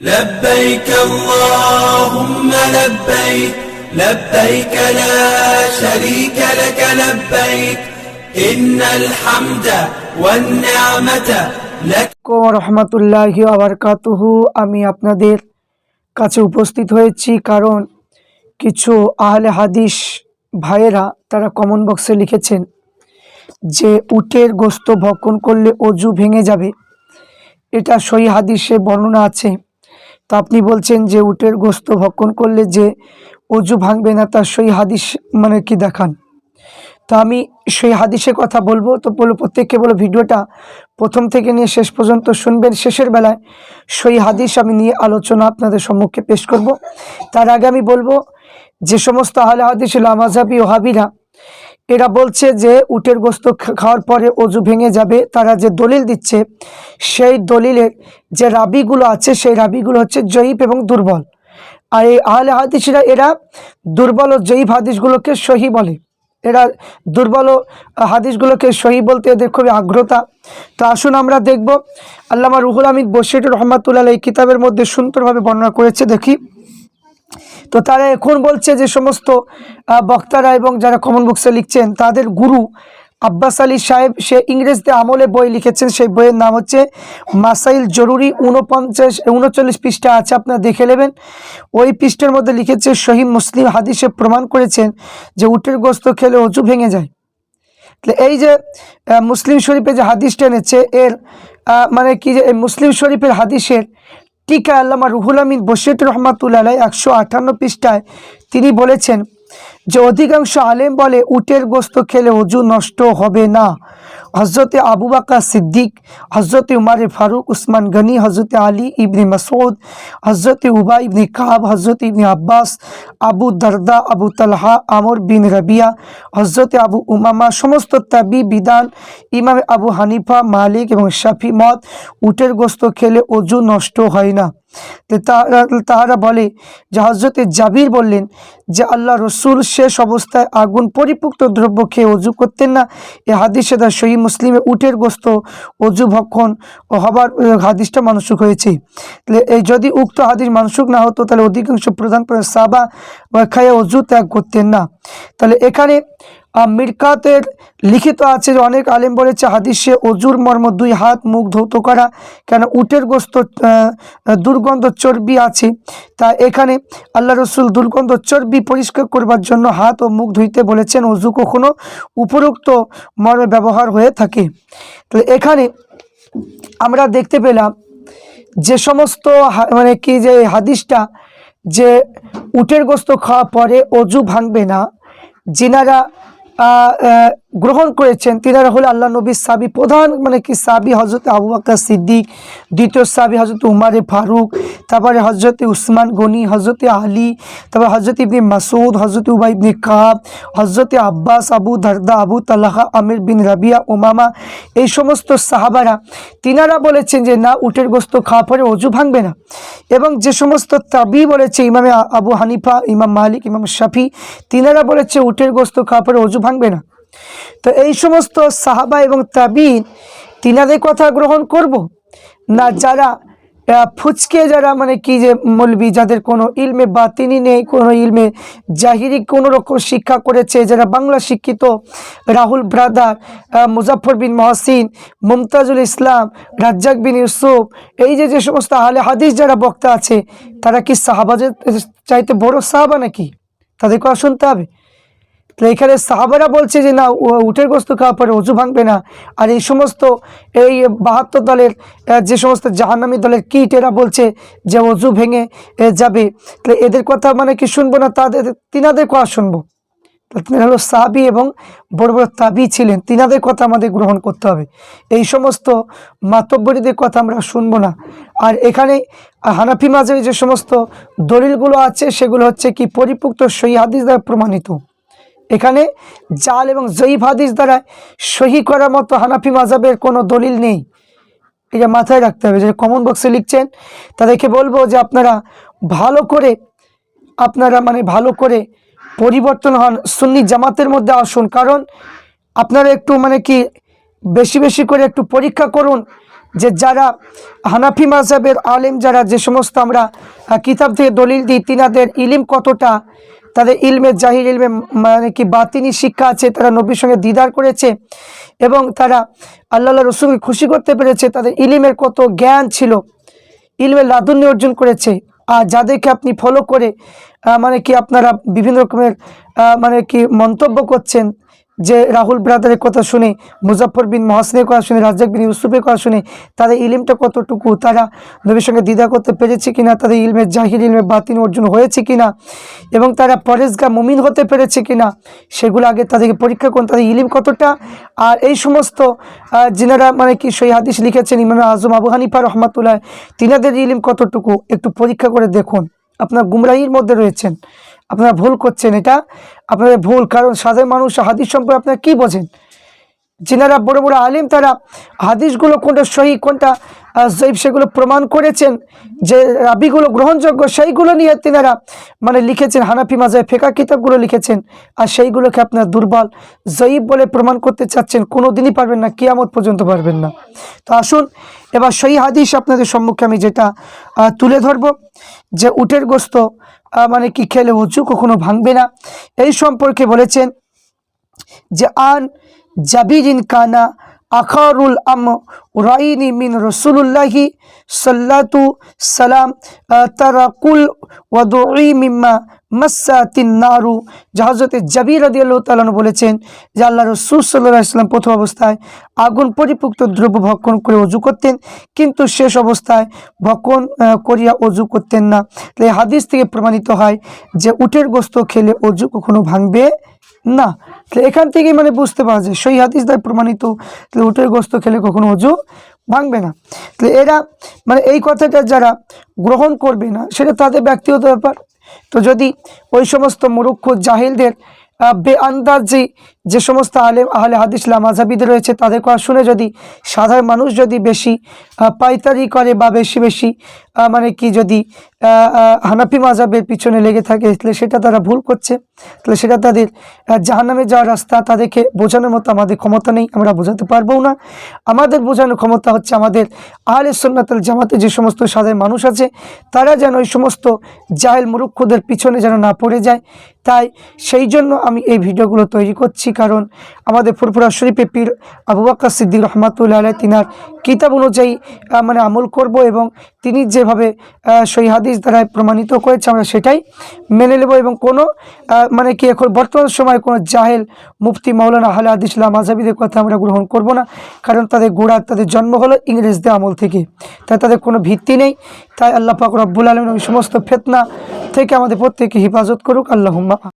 لبيك اللهم لبيك لبيك لا شريك لك لبيك إن الحمد والنعمة لك রহমতুল্লাহি আবরকাতুহু আমি আপনাদের কাছে উপস্থিত হয়েছি কারণ কিছু আহলে হাদিস ভাইয়েরা তারা কমন বক্সে লিখেছেন যে উটের গোস্ত ভক্ষণ করলে অজু ভেঙে যাবে এটা সই হাদিসে বর্ণনা আছে তো আপনি বলছেন যে উটের গোস্ত ভক্ষণ করলে যে অজু ভাঙবে না তার সই হাদিস মানে কি দেখান? তো আমি সেই হাদিসের কথা বলব। তো বলব প্রত্যেককে বলো, ভিডিওটা প্রথম থেকে নিয়ে শেষ পর্যন্ত শুনবেন। শেষের বেলায় সেই হাদিস আমি নিয়ে আলোচনা আপনাদের সম্মুখে পেশ করব। তার আগে আমি বলব, যে সমস্ত আহলে হাদিস, লামাজাবি ও হাবিরা এরা বলছে যে উটের গোস্ত খাওয়ার পরে অজু ভেঙে যাবে। তারা যে দলিল দিচ্ছে, সেই দলিলের যে রাবিগুলো আছে, সেই রাবিগুলো হচ্ছে জয়ীফ এবং দুর্বল। আর এই আহলে হাদিসরা এরা দুর্বল ও জয়ীফ হাদিসগুলোকে সহি বলে। এরা দুর্বল হাদিসগুলোকে সহি বলতে এদের খুবই আগ্রতা। তো আসুন আমরা দেখব, আল্লামা রুহুল আমিদ বশির রহমাতুল্লাহ এই কিতাবের মধ্যে সুন্দরভাবে বর্ণনা করেছে। দেখি। তো তারা এখন বলছে যে সমস্ত বক্তারা এবং যারা কমন বুকসে লিখছেন, তাদের গুরু আব্বাস আলী সাহেব, সে ইংরেজদের আমলে বই লিখেছেন, সেই বইয়ের নাম হচ্ছে মাসাইল জরুরি উনপঞ্চাশ উনচল্লিশ পৃষ্ঠা আছে, আপনারা দেখে নেবেন। ওই পৃষ্ঠার মধ্যে লিখেছে, শহীদ মুসলিম হাদিসে প্রমাণ করেছেন যে উটের গোস্ত খেলে অজু ভেঙে যায়। এই যে মুসলিম শরীফে যে হাদিসটা এনেছে, এর মানে কি যে মুসলিম শরীফের হাদিসের টিকা আল্লামা রুহুল আমিন বশির রহমাতুল্লাহ একশো আটান্ন পৃষ্ঠায় তিনি বলেছেন যে অধিকাংশ আলেম বলে উটের গোস্ত খেলে অজু নষ্ট হবে না। হজরতে আবু বাকা সিদ্দিক হজরতে উমারে ফারুক, উসমান গনি হজরতে আলী ইবনে মাসউদ হজরতে উবা ইবনে কাব হজরত ইবনে আব্বাস, আবু দরদা, আবু তালহা, আমর বিন রবিয়া হজরতে আবু উমামা, সমস্ত তাবি বিধান ইমাম আবু হানিফা, মালিক এবং শাফি মত উটের গোস্ত খেলে অজু নষ্ট হয় না। তাহারা বলে যে হজরতে জাবির বললেন যে আল্লাহ রসুল শেষ অবস্থায় আগুন পরিপুক্ত দ্রব্য খেয়ে অজু করতেন না। এ হাদিসে তার সহি মুসলিমে উটের গোস্ত, অজু ভক্ষণ ও হবার হাদিসটা মানসুক হয়েছে। এই যদি উক্ত হাদিস মানসুক না হতো তাহলে অধিকাংশ প্রধান সাবা খায়ে অজু ত্যাগ করতেন না। তাহলে এখানে মিরকাতের লিখিত আছে যে অনেক আলেম বলেছে, হাদিসে অজুর মর্ম দুই হাত মুখ ধৌত করা, কেন উটের গোস্ত দুর্গন্ধ চর্বি আছে? তা এখানে আল্লাহ রসুল দুর্গন্ধ চর্বি পরিষ্কার করবার জন্য হাত ও মুখ ধুইতে বলেছেন, অজু কখনো উপরোক্ত মর্মে ব্যবহার হয়ে থাকে। তাহলে এখানে আমরা দেখতে পেলাম যে সমস্ত মানে কি যে হাদিসটা যে উটের গোস্ত খাওয়া পরে অজু ভাঙবে না, যিনারা uh, uh, গ্রহণ করেছেন। তিনারা হলো আল্লাহ নবীর সাবি প্রধান মানে কি সাবি হজরত আবু বাক্কা সিদ্দিক, দ্বিতীয় সাবি হজরত উমারে ফারুক, তারপরে হজরতে উসমান গনি হজরতে আলী, তারপরে হজরত ইবনে মাসুদ হজরত উবাই ইবনে কাব হজরতে আব্বাস, আবু দারদা, আবু তালাহা, আমির বিন রাবিয়া ওমামা এই সমস্ত সাহাবারা, তিনারা বলেছেন যে না, উটের গোস্ত খাওয়া পরে অজু ভাঙবে না। এবং যে সমস্ত তাবি বলেছে, ইমামে আবু হানিফা, ইমাম মালিক, ইমাম শাফি, তিনারা বলেছে উটের গোস্ত খাওয়া পরে অজু ভাঙবে না। তো এই সমস্ত সাহাবা এবং তাবিন তিনাদের কথা গ্রহণ করব? না যারা ফুচকে যারা মানে কি যে মলবি যাদের কোনো ইলমে বা তিনি নেই, কোনো ইলমে জাহিরি কোনো রকম শিক্ষা করেছে, যারা বাংলা শিক্ষিত, রাহুল ব্রাদার মুজাফর বিন মহসিন, মুমতাজুল ইসলাম, রাজ্জাক বিন ইউসুফ, এই যে যে সমস্ত আহলে হাদিস যারা বক্তা আছে, তারা কি সাহাবাজের চাইতে বড় সাহাবা নাকি? তাদের কথা শুনতে হবে। তো এখানে সাহাবারা বলছে যে, না উ- উটের গোস্ত খাওয়া পরে অজু ভাঙবে না। আর এই সমস্ত, এই বাহাত্তর দলের যে সমস্ত জাহান্নামী দলের কিট, এরা বলছে যে, অজু ভেঙে যাবে। তাহলে এদের কথা মানে কি শুনব না? তাদের, তিনাদের কথা শুনব। তিনি হলো সাহাবি এবং বড় বড় তাবি ছিলেন। তিনাদের কথা আমাদের গ্রহণ করতে হবে। এই সমস্ত মাতব্বরীদের কথা আমরা শুনব না। আর এখানে হানাফি মাঝে যে সমস্ত দলিলগুলো আছে, সেগুলো হচ্ছে কি, পরিপুক্ত সহি হাদিস দ্বারা প্রমাণিত। এখানে জাল এবং জয়ীফ হাদিস দ্বারা সহি করার মতো হানাফি মাজাবের কোনো দলিল নেই। এটা মাথায় রাখতে হবে যে কমন বক্সে লিখছেন, তাদেরকে বলব যে আপনারা ভালো করে, আপনারা মানে ভালো করে পরিবর্তন হন, সুন্নি জামাতের মধ্যে আসুন। কারণ আপনারা একটু মানে কি বেশি বেশি করে একটু পরীক্ষা করুন যে যারা হানাফি মাজাবের আলেম, যারা যে সমস্ত আমরা কিতাব থেকে দলিল দিই, তিনাদের ইলিম কতটা তাদের ইলমে জাহির ইলমে মানে কি বাতিনি শিক্ষা আছে, তারা নবীর সঙ্গে দিদার করেছে এবং তারা আল্লাহ রসুলকে খুশি করতে পেরেছে। তাদের ইলিমের কত জ্ঞান ছিল ইলমের লাদুন্য অর্জন করেছে। আর যাদেরকে আপনি ফলো করে মানে কি আপনারা বিভিন্ন রকমের মানে কি মন্তব্য করছেন যে রাহুল ব্রাদারের কথা শুনে মুজাফর বিন মহাসিনের কথা শুনে, রাজ্জাক বিন ইউসুফের কথা শুনে তাদের ইলিমটা কতটুকু, তারা নবীর সঙ্গে দ্বিধা করতে পেরেছে কিনা, তাদের ইলমের জাহির, ইলমের বাতিন অর্জন হয়েছে কিনা, এবং তারা পরেশগা মুমিন হতে পেরেছে কিনা, সেগুলো আগে তাদেরকে পরীক্ষা করুন, তাদের ইলিম কতটা, আর এই সমস্ত যিনারা মানে কি সই হাদিস লিখেছেন, ইমাম আজম আবু হানিফা রহমাতুল্লাহ, তিনাদের ইলিম কতটুকু, একটু পরীক্ষা করে দেখুন, আপনার গুমরাহির মধ্যে রয়েছেন। আপনারা ভুল করছেন এটা। আপনাদের ভুল, কারণ সাধারণ মানুষ হাদিস সম্পর্কে আপনারা কী বোঝেন? যেনারা বড় বড় আলিম, তারা হাদিসগুলো কোনটা সহি, কোনটা জয়ীফ সেগুলো প্রমাণ করেছেন যে রাবিগুলো গ্রহণযোগ্য, সেইগুলো নিয়ে তিনারা মানে লিখেছেন, হানাফি মাজায় ফেকা কিতাবগুলো লিখেছেন। আর সেইগুলোকে আপনার দুর্বল জয়ীব বলে প্রমাণ করতে চাচ্ছেন কোনো দিনই পারবেন না, কিয়ামত পর্যন্ত পারবেন না। তো আসুন, এবার সেই হাদিস আপনাদের সম্মুখে আমি যেটা তুলে ধরবো, যে উটের গোস্ত মানে কি খেলে উঁচু কখনো ভাঙবে না। এই সম্পর্কে বলেছেন যে, আন জাবিরিন কানা আখারুল আম রাইনি মিন রসুল্লাহি সাল্লাতু সালাম তারাকুল ওয়াদুই মিম্মা মাসাতিন নারু জাহাজতে জাবির রাদি আল্লাহ তালানু বলেছেন যে আল্লাহ রসুল সাল্লাহ প্রথম অবস্থায় আগুন পরিপুক্ত দ্রব্য ভক্ষণ করে অজু করতেন, কিন্তু শেষ অবস্থায় ভক্ষণ করিয়া অজু করতেন না। তাই হাদিস থেকে প্রমাণিত হয় যে উটের গোস্ত খেলে অজু কখনো ভাঙবে না। তাহলে এখান থেকে মানে বুঝতে পারা যায় সেই হাদিস দ্বারা প্রমাণিত, তাহলে উটের গোস্ত খেলে কখনো অজু ভাঙবে না। তাহলে এরা মানে এই কথাটা যারা গ্রহণ করবে না, সেটা তাদের ব্যক্তিগত ব্যাপার। তো যদি ওই সমস্ত মুরুক্ষ জাহিলদের বেআন্দাজি যে সমস্ত আলেম, আহলে হাদিস লামাজাবিদের রয়েছে, তাদের কথা শুনে যদি সাধারণ মানুষ যদি বেশি পাইতারি করে বা বেশি বেশি মানে কি যদি হানাফি মাজাবের পিছনে লেগে থাকে, তাহলে সেটা তারা ভুল করছে। তাহলে সেটা তাদের জাহান্নামে যাওয়ার রাস্তা তাদেরকে বোঝানোর মতো আমাদের ক্ষমতা নেই, আমরা বোঝাতে পারব না। আমাদের বোঝানোর ক্ষমতা হচ্ছে আমাদের আহলে সন্ন্যাতাল জামাতে যে সমস্ত সাধারণ মানুষ আছে, তারা যেন ওই সমস্ত জাহেল মুরুক্ষদের পিছনে যেন না পড়ে যায়। তাই সেই জন্য আমি এই ভিডিওগুলো তৈরি করছি। কারণ আমাদের ফুরফুরা শরীফে পীর আবু বাক্কা সিদ্দিক রহমাতুল্লাহ তিনার কিতাব অনুযায়ী মানে আমল করব এবং তিনি যেভাবে সহি হাদিস দ্বারা প্রমাণিত করেছে, আমরা সেটাই মেনে নেব এবং কোনো মানে কি এখন বর্তমান সময়ে কোনো জাহেল মুফতি মৌলানা আহলে হাদিসলাম আজাবিদের কথা আমরা গ্রহণ করব না, কারণ তাদের গোড়া, তাদের জন্ম হলো ইংরেজদের আমল থেকে। তাই তাদের কোনো ভিত্তি নেই। তাই আল্লাহ পাক রব্বুল আলম ওই সমস্ত ফেতনা থেকে আমাদের প্রত্যেকে হেফাজত করুক। আল্লাহ